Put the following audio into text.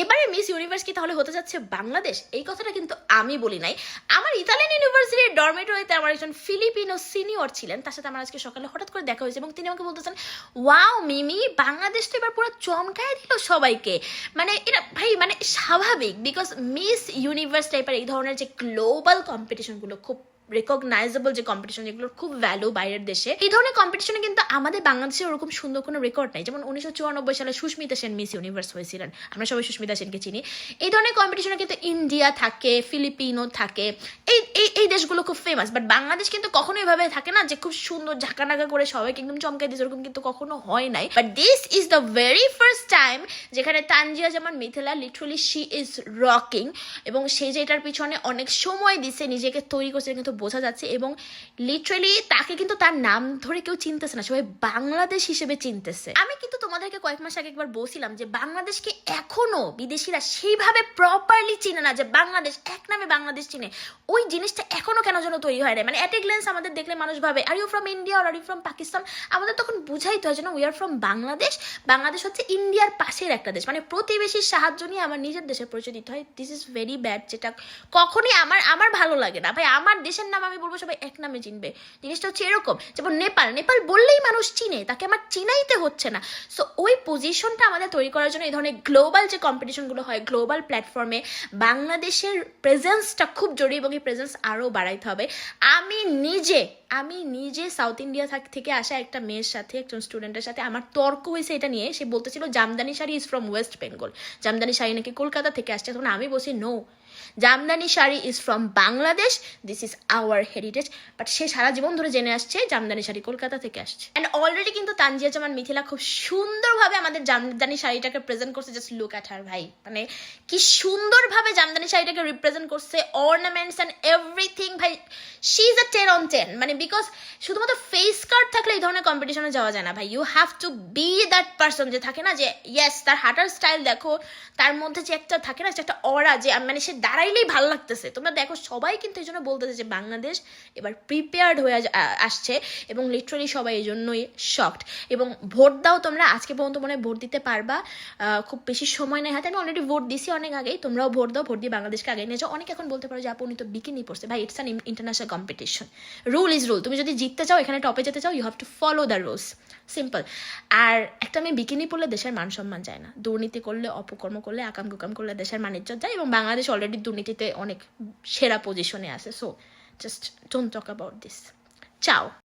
এবারে miss universe কি তাহলে হতে যাচ্ছে বাংলাদেশ? এই কথাটা কিন্তু আমি বলি নাই। আমার ইতালিয়ান ইউনিভার্সিটির ডরমেটরিতে আমার একজন ফিলিপিনো সিনিয়র ছিলেন। তার সাথে আমার আজকে সকালে হঠাৎ করে দেখা হয়েছে এবং তিনি আমাকে বলতেছেন ওয়াও মিমি বাংলাদেশ তো এবার পুরো চমকায় দিল সবাইকে। মানে এটা ভাই মানে স্বাভাবিক বিকজ মিস ইউনিভার্স টাইপের এই ধরনের যে গ্লোবাল কম্পিটিশনগুলো খুব রেকগনাইজেবল যে কম্পিটিশন যেগুলোর খুব ভ্যালু বাইরের দেশে, এই ধরনের কম্পিটিশনে কিন্তু আমাদের বাংলাদেশে ওরকম সুন্দর কোনো রেকর্ড নাই। যেমন উনিশশো চুরানব্বই সালে সুস্মিতা সেন মিস ইউনিভার্স হয়েছিলেন। আমরা সবাই সুস্মিতা সেনকে চিনি। এই ধরনের কম্পিটিশনে কিন্তু ইন্ডিয়া থাকে, ফিলিপিনো থাকে, এই এই এই দেশগুলো খুব ফেমাস বাট বাংলাদেশ কিন্তু কখনো এভাবে থাকে না যে খুব সুন্দর ঝাঁকানাকা করে সবাইকে একদম চমকাই দিয়েছে, ওরকম কিন্তু কখনো হয় নাই। But this is the very first time যেখানে তানজিয়া যেমন Mithila literally she is rocking এবং সে যেটার পিছনে অনেক সময় দিছে, নিজেকে তৈরি করছে কিন্তু বোঝা যাচ্ছে এবং লিটারালি তাকে কিন্তু তার নাম ধরে কেউ চিনতেছে না, সবাই বাংলাদেশ হিসেবে চিনতেছে। আমি কিন্তু তোমাদেরকে কয়েক মাস আগে একবার বলছিলাম যে বাংলাদেশকে এখনও বিদেশিরা সেইভাবে প্রপারলি চিনে না যে বাংলাদেশ, এক নামে বাংলাদেশ চিনে। ওই জিনিসটা এখনও কেন যেন তৈরি হয় না মানে অ্যাট গ্লেন্স আমাদের দেখলে মানুষ ভাবে are you from India are you from Pakistan আমাদের তখন বুঝাইতে হয় যেন we are from Bangladesh Bangladesh হচ্ছে ইন্ডিয়ার পাশের একটা দেশ। মানে প্রতিবেশীর সাহায্য নিয়ে আমার নিজের দেশে পরিচয় দিতে হয়। দিস ইজ ভেরি ব্যাড যেটা কখনই আমার আমার ভালো লাগে না। ভাই, আমার দেশের নাম আমি বলব, সবাই এক নামে চিনবে। জিনিসটা হচ্ছে এরকম, যেমন নেপাল নেপাল বললেই মানুষ চিনে, তাকে আমার চিনাইতে হচ্ছে না। সো ওই পজিশনটা আমাদের তৈরি করার জন্য এই ধরনের গ্লোবাল যে কম্পিটিশনগুলো হয় গ্লোবাল প্ল্যাটফর্মে বাংলাদেশের প্রেজেন্সটা খুব জরুরি এবং এই প্রেজেন্স আরও বাড়াইতে হবে। আমি নিজে আমি নিজে সাউথ ইন্ডিয়া থেকে আসা একটা মেয়ের সাথে, একজন স্টুডেন্টের সাথে, আমার তর্ক হয়েছে এটা নিয়ে। সে বলতেছিল, জামদানি শাড়ি ইজ ফ্রম ওয়েস্ট বেঙ্গল জামদানি শাড়ি নাকি কলকাতা থেকে আসছে। তখন আমি বলছি no Jamdani sari is from Bangladesh this is our heritage but সে সারা জীবন ধরে জেনে আসছে জামদানি শাড়ি কলকাতা থেকে আসছে। অ্যান্ড অলরেডি কিন্তু তানজিয়া জামান মিথিলা খুব সুন্দরভাবে আমাদের জামদানি শাড়িটাকে প্রেজেন্ট করছে। জাস্ট লুক অ্যাট হার ভাই। মানে কি সুন্দরভাবে জামদানি শাড়িটাকে রিপ্রেজেন্ট করছে। অর্নামেন্টস অ্যান্ড এভরিথিং ভাই। She is a ten on ten মানে বিকজ শুধুমাত্র ফেস কার্ড থাকলে এই ধরনের কম্পিটিশনে যাওয়া যায় না, ভাই। You have to be that person যে থাকে না যে ইয়েস তার হাঁটার স্টাইল দেখো। তার মধ্যে যে একটা থাকে না, যে একটা অরা যে মানে সে দাঁড়াইলেই ভালো লাগতেছে। তোমরা দেখো, সবাই কিন্তু এই জন্য বলতেছে যে বাংলাদেশ এবার প্রিপেয়ার্ড হয়ে আসছে এবং লিটারালি সবাই এই জন্যই শকড এবং ভোট দাও তোমরা, আজকে পর্যন্ত মনে ভোট দিতে পারবা। খুব বেশি সময় নেই হাতে। আমি অলরেডি ভোট দিছি অনেক আগেই, তোমরাও ভোট দাও, ভোট দিয়ে বাংলাদেশকে আগে নিয়ে যাও। অনেক এখন বলতে পারো যে, আপু, উনি তো বিকিনি পড়ছে ভাই it's an international competition rule is rule তুমি যদি জিততে চাও, এখানে টপে যেতে চাও you have to follow the rules simple আর একটা মেয়ে বিকিনি পড়লে দেশের মান সম্মান যায় না। দুর্নীতি করলে, অপকর্ম করলে আকাম কুকাম করলে দেশের মান ইজ্জত যায় এবং বাংলাদেশ অলরেডি দুর্নীতিতে অনেক সেরা পজিশনে আছে। So just don't talk about this চাও